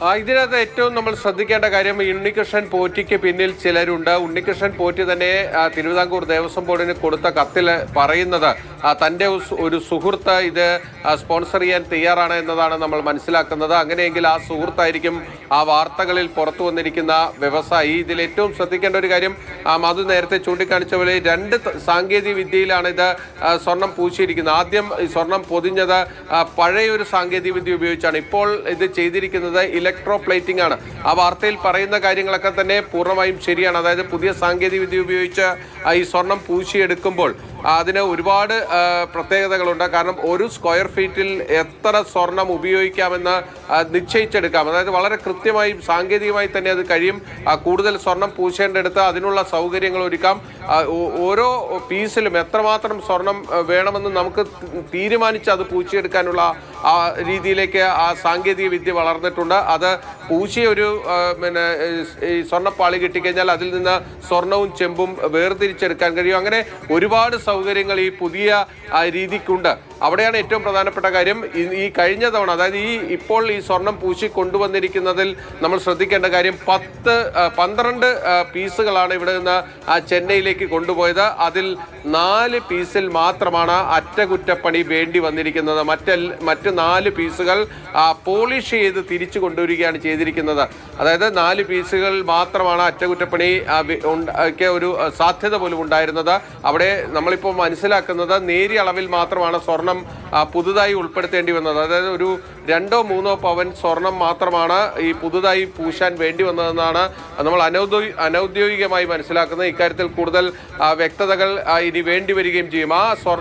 ഇതിനകത്ത് ഏറ്റവും നമ്മൾ ശ്രദ്ധിക്കേണ്ട കാര്യം ഉണ്ണികൃഷ്ണൻ പോറ്റിക്ക് പിന്നിൽ ചിലരുണ്ട്. ഉണ്ണികൃഷ്ണൻ പോറ്റി തന്നെ തിരുവിതാംകൂർ ദേവസ്വം ബോർഡിന് കൊടുത്ത കത്തിൽ പറയുന്നത് തന്റെ ഒരു സുഹൃത്ത് ഇത് സ്പോൺസർ ചെയ്യാൻ തയ്യാറാണ് എന്നതാണ് നമ്മൾ മനസ്സിലാക്കുന്നത്. അങ്ങനെയെങ്കിൽ ആ സുഹൃത്തായിരിക്കും ആ വാർത്തകളിൽ പുറത്തു വന്നിരിക്കുന്ന വ്യവസായി. ഇതിൽ ഏറ്റവും ശ്രദ്ധിക്കേണ്ട ഒരു കാര്യം മധു നേരത്തെ ചൂണ്ടിക്കാണിച്ച പോലെ രണ്ട് സാങ്കേതിക വിദ്യയിലാണ് ഇത് സ്വർണം പൂശിയിരിക്കുന്നത്. ആദ്യം സ്വർണം പൊതിഞ്ഞത് പഴയൊരു സാങ്കേതിക വിദ്യ ഉപയോഗിച്ചാണ്. ഇപ്പോൾ ഇത് ചെയ്തിരിക്കുന്നത് ഇലക്ട്രോ പ്ലേറ്റിംഗ് ആണ്. ആ വാർത്തയിൽ പറയുന്ന കാര്യങ്ങളൊക്കെ തന്നെ പൂർണമായും ശരിയാണ്. അതായത് പുതിയ സാങ്കേതിക വിദ്യ ഉപയോഗിച്ച് ഈ സ്വർണം പൂശിയെടുക്കുമ്പോൾ അതിന് ഒരുപാട് പ്രത്യേകതകളുണ്ട്. കാരണം ഒരു സ്ക്വയർ ഫീറ്റിൽ എത്ര സ്വർണം ഉപയോഗിക്കാമെന്ന് നിശ്ചയിച്ചെടുക്കാം. അതായത് വളരെ കൃത്യമായി സാങ്കേതികമായി തന്നെ അത് കഴിയും. കൂടുതൽ സ്വർണം പൂശേണ്ടടുത്ത് അതിനുള്ള സൗകര്യങ്ങൾ ഒരുക്കാം. ഓരോ പീസിലും എത്രമാത്രം സ്വർണം വേണമെന്ന് നമുക്ക് തീരുമാനിച്ച് അത് പൂശിയെടുക്കാനുള്ള ആ രീതിയിലേക്ക് ആ സാങ്കേതിക വിദ്യ വളർന്നിട്ടുണ്ട്. അത് പൂശിയ ഒരു പിന്നെ ഈ സ്വർണപ്പാളി കിട്ടിക്കഴിഞ്ഞാൽ അതിൽ നിന്ന് സ്വർണവും ചെമ്പും വേർതിരിച്ചെടുക്കാൻ കഴിയും. അങ്ങനെ ഒരുപാട് സൗകര്യങ്ങൾ ഈ പുതിയ രീതിക്കുണ്ട്. അവിടെയാണ് ഏറ്റവും പ്രധാനപ്പെട്ട കാര്യം. ഈ- കഴിഞ്ഞ തവണ അതായത് ഈ ഇപ്പോൾ ഈ സ്വർണം പൂശി കൊണ്ടുവന്നിരിക്കുന്നതിൽ നമ്മൾ ശ്രദ്ധിക്കേണ്ട കാര്യം പത്ത് പന്ത്രണ്ട് പീസുകളാണ് ഇവിടെ നിന്ന് ചെന്നൈയിലേക്ക് കൊണ്ടുപോയത്. അതിൽ നാല് പീസിൽ മാത്രമാണ് അറ്റകുറ്റപ്പണി വേണ്ടി വന്നിരിക്കുന്നത്. മറ്റ മറ്റ് നാല് പീസുകൾ പോളിഷ് ചെയ്ത് തിരിച്ചു കൊണ്ടുവരികയാണ് ചെയ്തിരിക്കുന്നത്. അതായത് നാല് പീസുകൾ മാത്രമാണ് അറ്റകുറ്റപ്പണി ഒരു സാധ്യത പോലും ഉണ്ടായിരുന്നത്. അവിടെ നമ്മളിപ്പോൾ മനസ്സിലാക്കുന്നത് നേരിയ അളവിൽ മാത്രമാണ് സ്വർണം ആ, പുതുതായി ഉൾപ്പെടുത്തേണ്ടി വന്നത്. അതായത് ഒരു രണ്ടോ മൂന്നോ പവൻ സ്വർണം മാത്രമാണ് ഈ പുതുതായി പൂശാൻ വേണ്ടി വന്നതെന്നാണ് നമ്മൾ അനൗദ്യോഗിക അനൗദ്യോഗികമായി മനസ്സിലാക്കുന്നത്. ഇക്കാര്യത്തിൽ കൂടുതൽ വ്യക്തതകൾ ഇനി വേണ്ടി വരികയും ചെയ്യും. ആ സ്വർണ